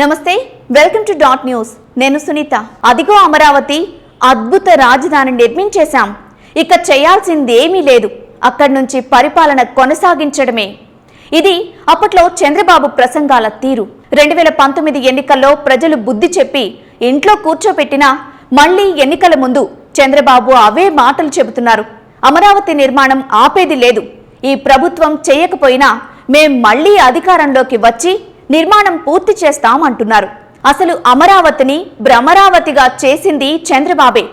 నమస్తే welcome to dot news. నేను సునీత. అదిగో అమరావతి అద్భుత రాజధాని నిర్మించేశాం. ఇక చేయాల్సింది ఏమీ లేదు. అక్కడి నుంచి పరిపాలన కొనసాగించడమే. ఇది అప్పట్లో చంద్రబాబు ప్రసంగాల తీరు. రెండు వేల పంతొమ్మిది ఎన్నికల్లో ప్రజలు బుద్ధి చెప్పి ఇంట్లో కూర్చోపెట్టినా మళ్ళీ ఎన్నికల ముందు చంద్రబాబు అవే మాటలు చెబుతున్నారు. అమరావతి నిర్మాణం ఆపేది లేదు. ఈ ప్రభుత్వం చేయకపోయినా మేం మళ్ళీ అధికారంలోకి వచ్చి నిర్మాణం పూర్తి చేస్తాం అంటున్నారు అసలు అమరావతిని భ్రమరావతిగా చేసింది చంద్రబాబే.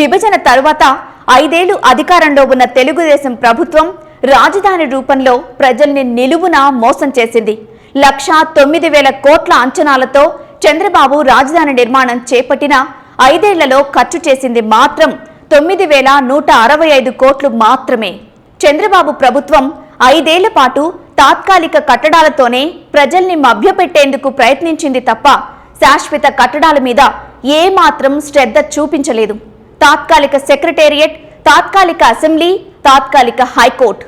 విభజన తరువాత ఐదేళ్ళు అధికారంలో ఉన్న తెలుగుదేశం ప్రభుత్వం రాజధాని రూపంలో ప్రజల్ని నిలువున మోసం చేసింది. లక్షా తొమ్మిది వేల కోట్ల అంచనాలతో చంద్రబాబు రాజధాని నిర్మాణం చేపట్టిన ఐదేళ్ళలో ఖర్చు చేసింది మాత్రం తొమ్మిది వేల నూట అరవై ఐదు కోట్లు మాత్రమే. చంద్రబాబు ప్రభుత్వం ఐదేళ్ళ పాటు తాత్కాలిక కట్టడాలతోనే ప్రజల్ని మభ్యపెట్టేందుకు ప్రయత్నించింది తప్ప శాశ్వత కట్టడాల మీద ఏమాత్రం శ్రద్ధ చూపించలేదు. తాత్కాలిక సెక్రటేరియట్ తాత్కాలిక అసెంబ్లీ తాత్కాలిక హైకోర్టు.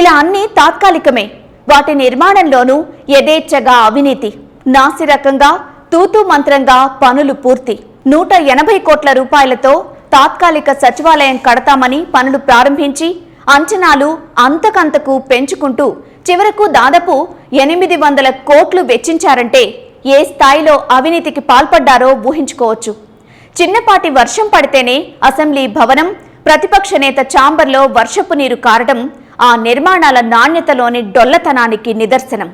ఇలా అన్ని తాత్కాలికమే. వాటి నిర్మాణంలోనూ యథేచ్ఛగా అవినీతి. నాసిరకంగా తూతూ మంత్రంగా పనులు పూర్తి. నూట ఎనభై కోట్ల రూపాయలతో తాత్కాలిక సచివాలయం కడతామని పనులు ప్రారంభించి అంచనాలు అంతకంతకు పెంచుకుంటూ చివరకు దాదాపు ఎనిమిది వందల కోట్లు వెచ్చించారంటే ఏ స్థాయిలో అవినీతికి పాల్పడ్డారో ఊహించుకోవచ్చు. చిన్నపాటి వర్షం పడితేనే అసెంబ్లీ భవనం ప్రతిపక్ష నేత ఛాంబర్లో వర్షపు నీరు కారడం ఆ నిర్మాణాల నాణ్యతలోని డొల్లతనానికి నిదర్శనం.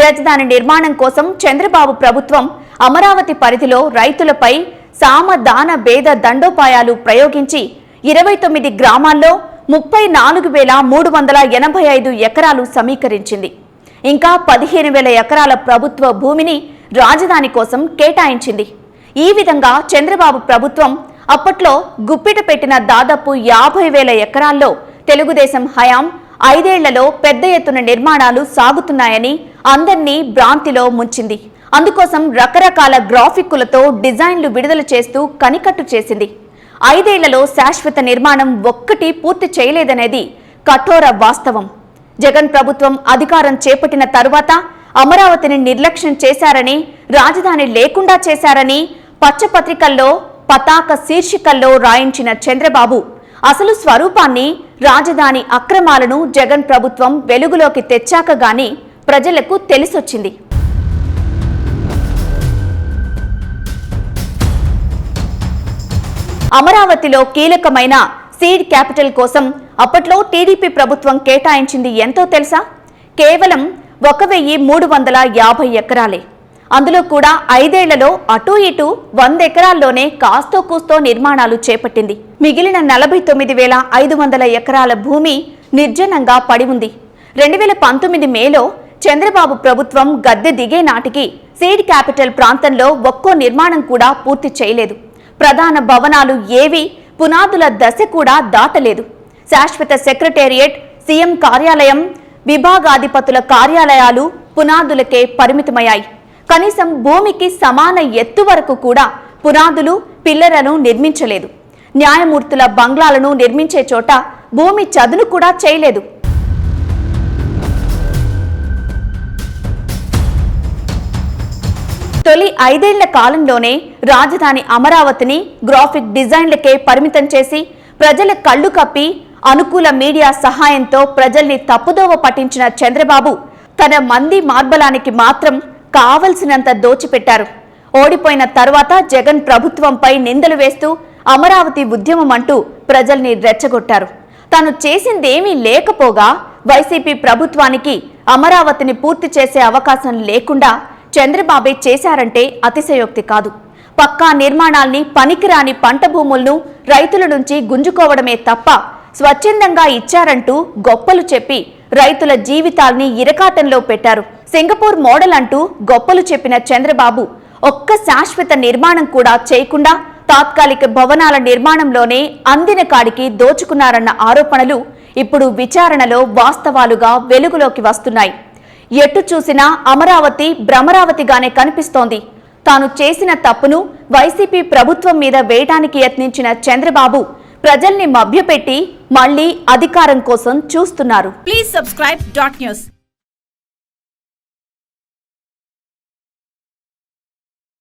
రాజధాని నిర్మాణం కోసం చంద్రబాబు ప్రభుత్వం అమరావతి పరిధిలో రైతులపై సామ దాన భేద దండోపాయాలు ప్రయోగించి ఇరవై తొమ్మిది గ్రామాల్లో ముప్పై నాలుగు వేల మూడు వందల ఎనభై ఐదు ఎకరాలు సమీకరించింది. ఇంకా పదిహేను వేల ఎకరాల ప్రభుత్వ భూమిని రాజధాని కోసం కేటాయించింది. ఈ విధంగా చంద్రబాబు ప్రభుత్వం అప్పట్లో గుప్పిట పెట్టిన దాదాపు యాభై వేల ఎకరాల్లో తెలుగుదేశం హయాం ఐదేళ్ళలో పెద్ద ఎత్తున నిర్మాణాలు సాగుతున్నాయని అందర్నీ భ్రాంతిలో ముంచింది. అందుకోసం రకరకాల గ్రాఫిక్కులతో డిజైన్లు విడుదల చేస్తూ కనికట్టు చేసింది. ఐదేళ్ళలో శాశ్వత నిర్మాణం ఒక్కటి పూర్తి చేయలేదనేది కఠోర వాస్తవం. జగన్ ప్రభుత్వం అధికారం చేపట్టిన తరువాత అమరావతిని నిర్లక్ష్యం చేశారని రాజధాని లేకుండా చేశారని పచ్చపత్రికల్లో పతాక శీర్షికల్లో రాయించిన చంద్రబాబు అసలు స్వరూపాన్ని రాజధాని అక్రమాలను జగన్ ప్రభుత్వం వెలుగులోకి తెచ్చాక గాని ప్రజలకు తెలిసొచ్చింది. అమరావతిలో కీలకమైన సీడ్ క్యాపిటల్ కోసం అప్పట్లో టీడీపీ ప్రభుత్వం కేటాయించింది ఎంతో తెలుసా? కేవలం ఒక వెయ్యి మూడు వందల యాభై ఎకరాలే. అందులో కూడా ఐదేళ్ళలో అటూ ఇటూ వంద ఎకరాల్లోనే కాస్తో కూస్తో నిర్మాణాలు చేపట్టింది. మిగిలిన నలభై తొమ్మిది వేల ఐదు వందల ఎకరాల భూమి నిర్జనంగా పడి ఉంది. రెండు వేల పంతొమ్మిది మేలో చంద్రబాబు ప్రభుత్వం గద్దె దిగే నాటికి సీడ్ క్యాపిటల్ ప్రాంతంలో ఒక్కో నిర్మాణం కూడా పూర్తి చేయలేదు. ప్రధాన భవనాలు ఏవి పునాదుల దశ కూడా దాటలేదు. శాశ్వత సెక్రటేరియట్ సీఎం కార్యాలయం విభాగాధిపతుల కార్యాలయాలు పునాదులకే పరిమితమయ్యాయి. కనీసం భూమికి సమాన ఎత్తు వరకు కూడా పునాదులు పిల్లలను నిర్మించలేదు. న్యాయమూర్తుల బంగ్లాలను నిర్మించే చోట భూమి చదును కూడా చేయలేదు. తొలి ఐదేళ్ళ కాలంలోనే రాజధాని అమరావతిని గ్రాఫిక్ డిజైన్లకే పరిమితం చేసి ప్రజల కళ్ళు కప్పి అనుకూల మీడియా సహాయంతో ప్రజల్ని తప్పుదోవ పట్టించిన చంద్రబాబు తన మంది మార్బలానికి మాత్రం కావలసినంత దోచిపెట్టారు. ఓడిపోయిన తర్వాత జగన్ ప్రభుత్వంపై నిందలు వేస్తూ అమరావతి ఉద్యమం అంటూ ప్రజల్ని రెచ్చగొట్టారు. తాను చేసిందేమీ లేకపోగా వైసీపీ ప్రభుత్వానికి అమరావతిని పూర్తి చేసే అవకాశం లేకుండా చంద్రబాబే చేశారంటే అతిశయోక్తి కాదు. పక్కా నిర్మాణాల్ని పనికిరాని పంట భూములను రైతుల నుంచి గుంజుకోవడమే తప్ప స్వచ్ఛందంగా ఇచ్చారంటూ గొప్పలు చెప్పి రైతుల జీవితాల్ని ఇరకాటంలో పెట్టారు. సింగపూర్ మోడల్ అంటూ గొప్పలు చెప్పిన చంద్రబాబు ఒక్క శాశ్వత నిర్మాణం కూడా చేయకుండా తాత్కాలిక భవనాల నిర్మాణంలోనే అందిన కాడికి దోచుకున్నారన్న ఆరోపణలు ఇప్పుడు విచారణలో వాస్తవాలుగా వెలుగులోకి వస్తున్నాయి. ఎటు చూసినా అమరావతి భ్రమరావతిగానే కనిపిస్తోంది. తాను చేసిన తప్పును వైసీపీ ప్రభుత్వం మీద వేయటానికి యత్నించిన చంద్రబాబు ప్రజల్ని మభ్యపెట్టి మళ్ళీ అధికారం కోసం చూస్తున్నారు. Please subscribe dot news